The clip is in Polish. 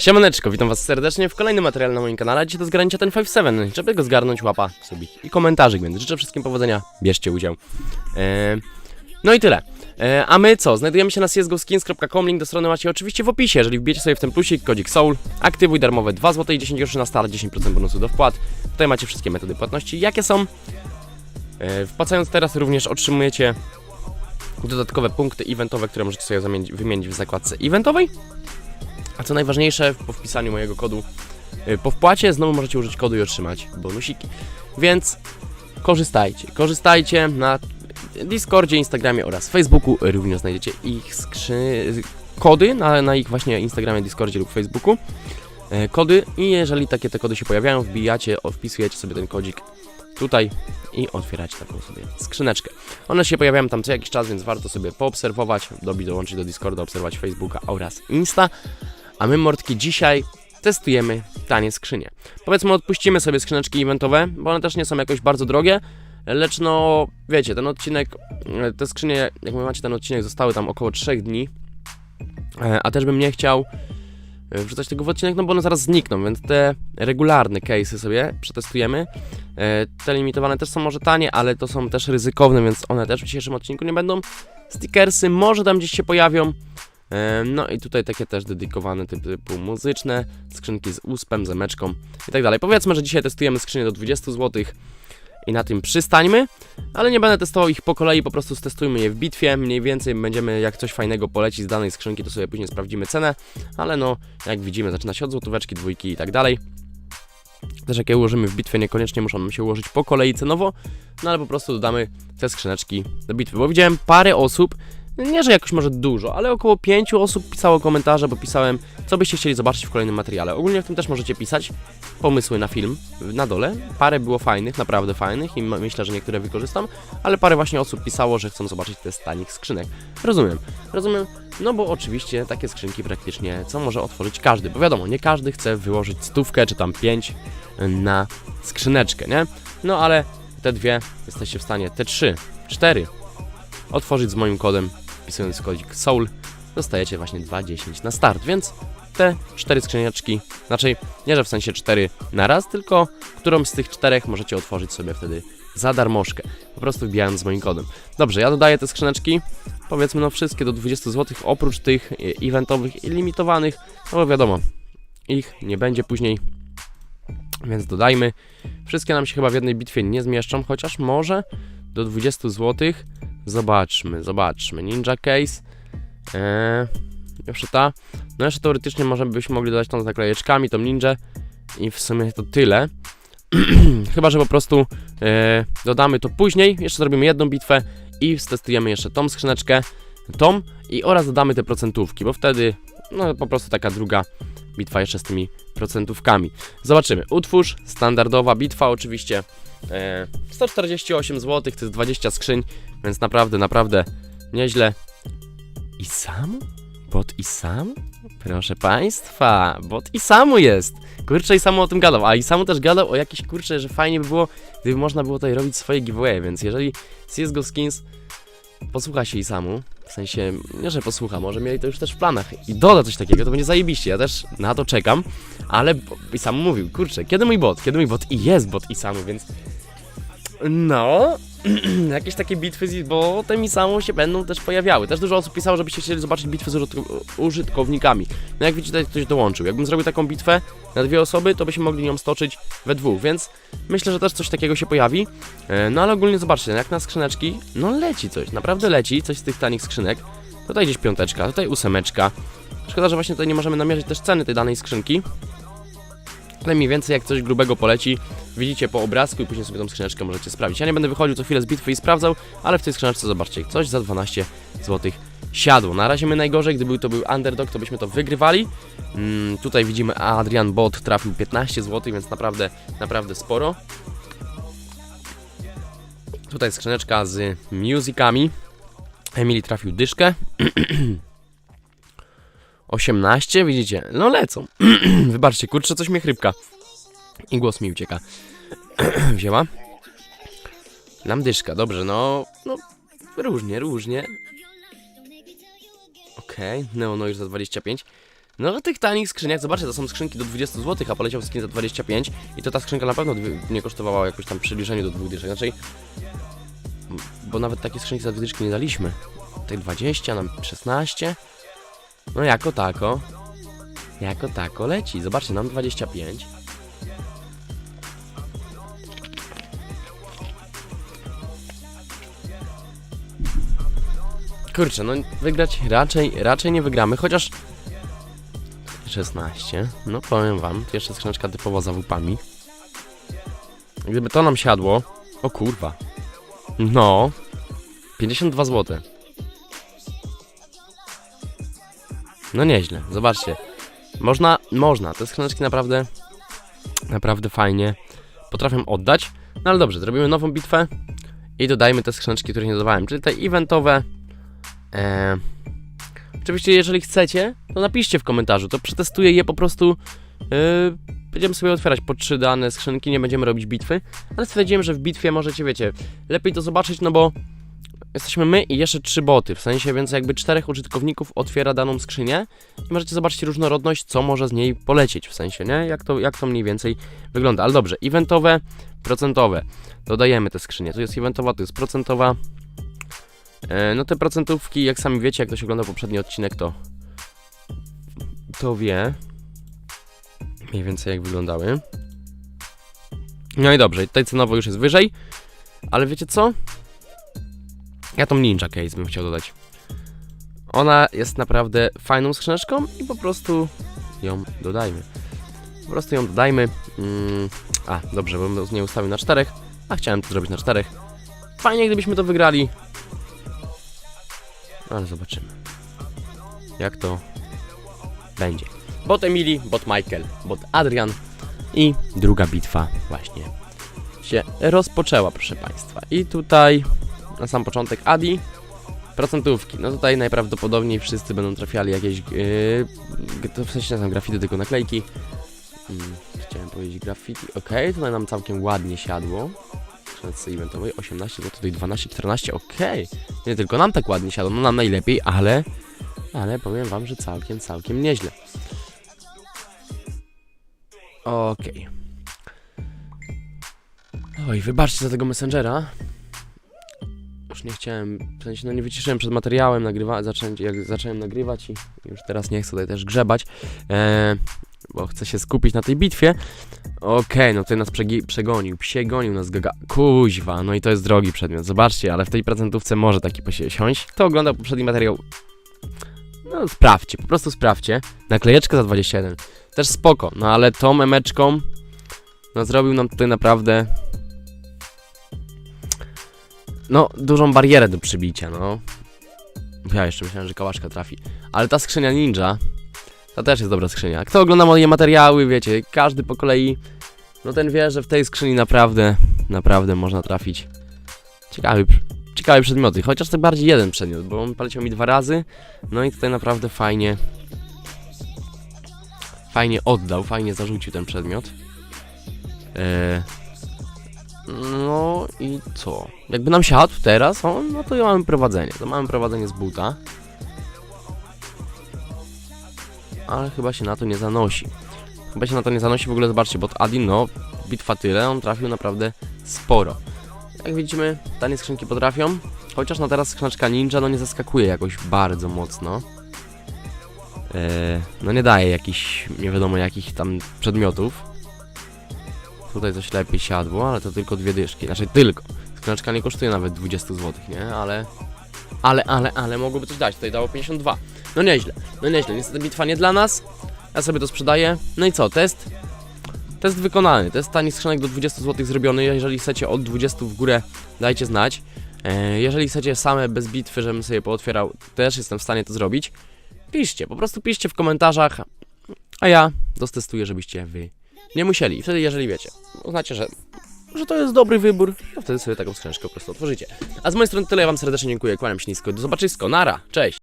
Siemaneczko, witam was serdecznie w kolejnym materiale na moim kanale. Dzisiaj to zgarnięcie ten 5-7. Żeby go zgarnąć, łapa, subik i komentarzyk, więc życzę wszystkim powodzenia, bierzcie udział. Eee, no i tyle. Eee, a my co? Znajdujemy się na csgoskins.com, link do strony macie oczywiście w opisie. Jeżeli wbijecie sobie w ten plusik, kodzik SOUL, aktywuj darmowe 2 zł i 10 groszy na start, 10% bonusu do wpłat. Tutaj macie wszystkie metody płatności, jakie są. Eee, wpłacając teraz również otrzymujecie dodatkowe punkty eventowe, które możecie sobie wymienić w zakładce eventowej. A co najważniejsze, po wpisaniu mojego kodu y, po wpłacie znowu możecie użyć kodu i otrzymać bonusiki. Więc korzystajcie. Korzystajcie na Discordzie, Instagramie oraz Facebooku. Również znajdziecie ich skrzy... kody na, na ich właśnie Instagramie, Discordzie lub Facebooku. E, Kody i jeżeli takie te kody się pojawiają, wbijacie, wpisujecie sobie ten kodzik tutaj i otwieracie taką sobie skrzyneczkę. One się pojawiają tam co jakiś czas, więc warto sobie poobserwować, dobić dołączyć do Discorda, obserwować Facebooka oraz Insta. A my, mordki, dzisiaj testujemy tanie skrzynie. Powiedzmy, odpuścimy sobie skrzyneczki eventowe, bo one też nie są jakoś bardzo drogie, lecz no, wiecie, ten odcinek, te skrzynie, jak macie ten odcinek, zostały tam około 3 dni, E, a też bym nie chciał e, wrzucać tego w odcinek, no bo one zaraz znikną, więc te regularne case'y sobie przetestujemy. E, Te limitowane też są może tanie, ale to są też ryzykowne, więc one też w dzisiejszym odcinku nie będą. Stickersy może tam gdzieś się pojawią. No i tutaj takie też dedykowane typu muzyczne, skrzynki z uspem, zemeczką i tak dalej. Powiedzmy, że dzisiaj testujemy skrzynie do 20 zł i na tym przystańmy, ale nie będę testował ich po kolei, po prostu stestujmy je w bitwie, mniej więcej będziemy jak coś fajnego poleci z danej skrzynki, to sobie później sprawdzimy cenę, ale no, jak widzimy, zaczyna się od złotóweczki, dwójki i tak dalej. Też jak je ułożymy w bitwie, niekoniecznie muszą się ułożyć po kolei cenowo, no ale po prostu dodamy te skrzyneczki do bitwy, bo widziałem parę osób, nie, że jakoś może dużo, ale około pięciu osób pisało komentarze, bo pisałem, co byście chcieli zobaczyć w kolejnym materiale. Ogólnie w tym też możecie pisać pomysły na film na dole. Parę było fajnych, naprawdę fajnych i myślę, że niektóre wykorzystam, ale parę właśnie osób pisało, że chcą zobaczyć te z tanich skrzynek. Rozumiem, rozumiem, no bo oczywiście takie skrzynki praktycznie co może otworzyć każdy, bo wiadomo, nie każdy chce wyłożyć stówkę czy tam pięć na skrzyneczkę, nie? No ale te dwie jesteście w stanie, te trzy, cztery otworzyć z moim kodem, wpisując kodzik SOUL, dostajecie właśnie 2,10 na start, więc te cztery skrzyneczki, znaczy nie, że w sensie cztery na raz, tylko którą z tych czterech możecie otworzyć sobie wtedy za darmożkę, po prostu wbijając z moim kodem. Dobrze, ja dodaję te skrzyneczki, powiedzmy no wszystkie do 20 zł, oprócz tych e, eventowych i limitowanych, no bo wiadomo, ich nie będzie później, więc dodajmy. Wszystkie nam się chyba w jednej bitwie nie zmieszczą, chociaż może do 20 zł. Zobaczmy, zobaczmy. Ninja Case. Eee, jeszcze ta. No jeszcze teoretycznie może byśmy mogli dodać tą z naklejeczkami, tą ninja. I w sumie to tyle. Chyba, że po prostu e, dodamy to później. Jeszcze zrobimy jedną bitwę i stestujemy jeszcze tą skrzyneczkę, tą i oraz dodamy te procentówki, bo wtedy no po prostu taka druga bitwa jeszcze z tymi procentówkami. Zobaczymy. Utwórz, standardowa bitwa oczywiście. E, 148 zł, to jest 20 skrzyń, więc naprawdę, naprawdę nieźle. I sam? Bot i sam? Proszę Państwa, bot i samu jest. Kurczę, i samu o tym gadał, a i samu też gadał o jakiś kurczę, że fajnie by było, gdyby można było tutaj robić swoje giveaway, więc jeżeli CSGO Skins posłucha się i samu, w sensie, nie że posłucha, może mieli to już też w planach. I doda coś takiego, to będzie zajebiście, ja też na to czekam, ale i sam mówił, kurczę, kiedy mój bot, kiedy mój bot? I jest bot i samu, więc no, jakieś takie bitwy z bo te mi samą się będą też pojawiały. Też dużo osób pisało, żebyście chcieli zobaczyć bitwy z użytko- użytkownikami. No jak widzicie, tutaj ktoś dołączył. Jakbym zrobił taką bitwę na dwie osoby, to byśmy mogli ją stoczyć we dwóch, więc myślę, że też coś takiego się pojawi. E, No ale ogólnie zobaczcie, jak na skrzyneczki, no leci coś, naprawdę leci coś z tych tanich skrzynek. Tutaj gdzieś piąteczka, tutaj ósemeczka. Szkoda, że właśnie tutaj nie możemy namierzyć też ceny tej danej skrzynki. Ale mniej więcej jak coś grubego poleci, widzicie po obrazku i później sobie tą skrzyneczkę możecie sprawdzić. Ja nie będę wychodził co chwilę z bitwy i sprawdzał, ale w tej skrzyneczce zobaczcie, coś za 12 zł siadło. Na razie my najgorzej, gdyby to był underdog, to byśmy to wygrywali. Mm, tutaj widzimy Adrian Bot trafił 15 zł, więc naprawdę, naprawdę sporo. Tutaj skrzyneczka z musicami. Emily trafił dyszkę. 18, widzicie? No lecą. Wybaczcie, kurczę, coś mnie chrypka. I głos mi ucieka. Wzięła. Nam dyszka, dobrze, no... No, różnie, różnie. Okej, okay. Neonoir za 25. No w tych tanich skrzyniach, zobaczcie, to są skrzynki do 20 zł, a poleciał skin za 25 i to ta skrzynka na pewno nie kosztowała jakoś tam przybliżeniu do dwóch dyszek, znaczy... Bo nawet takie skrzynki za dwie dyszki nie daliśmy. Tutaj 20, nam 16. No jako tako. Jako tako leci. Zobaczcie, nam 25. Kurczę, no wygrać raczej, raczej nie wygramy, chociaż 16. No powiem wam, jeszcze skrzyneczka typowo za łupami. Gdyby to nam siadło. O kurwa. No. 52 zł. No nieźle, zobaczcie. Można, można. Te skrzyneczki naprawdę, naprawdę fajnie potrafią oddać. No ale dobrze, zrobimy nową bitwę i dodajmy te skrzyneczki, które nie dodawałem, czyli te eventowe. E, Oczywiście, jeżeli chcecie, to napiszcie w komentarzu, to przetestuję je po prostu. Yy, będziemy sobie otwierać po trzy dane skrzynki, nie będziemy robić bitwy, ale stwierdziłem, że w bitwie możecie, wiecie, lepiej to zobaczyć, no bo jesteśmy my i jeszcze trzy boty, w sensie więc jakby czterech użytkowników otwiera daną skrzynię i możecie zobaczyć różnorodność, co może z niej polecieć, w sensie, nie? Jak to, jak to mniej więcej wygląda. Ale dobrze, eventowe, procentowe, dodajemy te skrzynie, tu jest eventowa, tu jest procentowa. E, No te procentówki, jak sami wiecie, jak ktoś oglądał poprzedni odcinek, to to wie mniej więcej jak wyglądały. No i dobrze, tutaj cenowo już jest wyżej, ale wiecie co? Ja tą Ninja Case bym chciał dodać. Ona jest naprawdę fajną skrzyneczką i po prostu ją dodajmy. Po prostu ją dodajmy. Mm, a, dobrze, bo bym nie ustawił na czterech, a chciałem to zrobić na czterech. Fajnie, gdybyśmy to wygrali. Ale zobaczymy. Jak to będzie. Bot Emily, bot Michael, bot Adrian i druga bitwa właśnie się rozpoczęła, proszę Państwa. I tutaj na sam początek Adi, procentówki. No tutaj najprawdopodobniej wszyscy będą trafiali jakieś, yy, to w sensie znam grafity, tylko naklejki. Mm, chciałem powiedzieć graffiti, ok, tutaj nam całkiem ładnie siadło. Skrzynce eventowej 18, no tutaj 12, 14, ok. Nie tylko nam tak ładnie siadło, no nam najlepiej, ale, ale powiem Wam, że całkiem, całkiem nieźle. Okej. Oj, wybaczcie za tego Messengera. Już nie chciałem, w sensie no nie wyciszyłem przed materiałem, nagrywa, zacząłem, jak zacząłem nagrywać i już teraz nie chcę tutaj też grzebać, e, bo chcę się skupić na tej bitwie. Okej, no tutaj nas przegonił, psie gonił nas gaga, kuźwa, no i to jest drogi przedmiot, zobaczcie, ale w tej procentówce może taki posie- siąść. Kto oglądał poprzedni materiał, no sprawdźcie, po prostu sprawdźcie. Naklejeczka za 21, też spoko, no ale tą memeczką, no zrobił nam tutaj naprawdę no, dużą barierę do przybicia, no. Ja jeszcze myślałem, że kałaszka trafi. Ale ta skrzynia ninja, to też jest dobra skrzynia. Kto ogląda moje materiały, wiecie, każdy po kolei, no ten wie, że w tej skrzyni naprawdę, naprawdę można trafić ciekawy, ciekawe przedmioty. Chociaż to bardziej jeden przedmiot, bo on poleciał mi dwa razy, no i tutaj naprawdę fajnie, fajnie oddał, fajnie zarzucił ten przedmiot. Eee, no i co? Jakby nam siadł teraz, o, no to mamy prowadzenie. To mamy prowadzenie z buta. Ale chyba się na to nie zanosi. Chyba się na to nie zanosi. W ogóle zobaczcie, bo Adi, no, bitwa tyle, on trafił naprawdę sporo. Jak widzimy, tanie skrzynki potrafią. Chociaż na teraz skrzyneczka ninja, no nie zaskakuje jakoś bardzo mocno. Eee, no nie daje jakichś, nie wiadomo jakich tam przedmiotów. Tutaj coś lepiej siadło, ale to tylko dwie dyszki. Znaczy tylko. Skrzyneczka nie kosztuje nawet 20 zł, nie? Ale... Ale, ale, ale mogłoby coś dać. Tutaj dało 52. No nieźle. No nieźle. Niestety bitwa nie dla nas. Ja sobie to sprzedaję. No i co? Test? Test wykonany. Test tani skrzynek do 20 zł zrobiony. Jeżeli chcecie od 20 w górę, dajcie znać. E, jeżeli chcecie same bez bitwy, żebym sobie pootwierał, też jestem w stanie to zrobić. Piszcie, po prostu piszcie w komentarzach, a ja dostestuję, żebyście wy nie musieli. I wtedy, jeżeli wiecie, uznacie, że, że to jest dobry wybór, to wtedy sobie taką skrzyneczkę po prostu otworzycie. A z mojej strony tyle, ja wam serdecznie dziękuję, kłaniam się nisko, do zobaczyska, nara, cześć!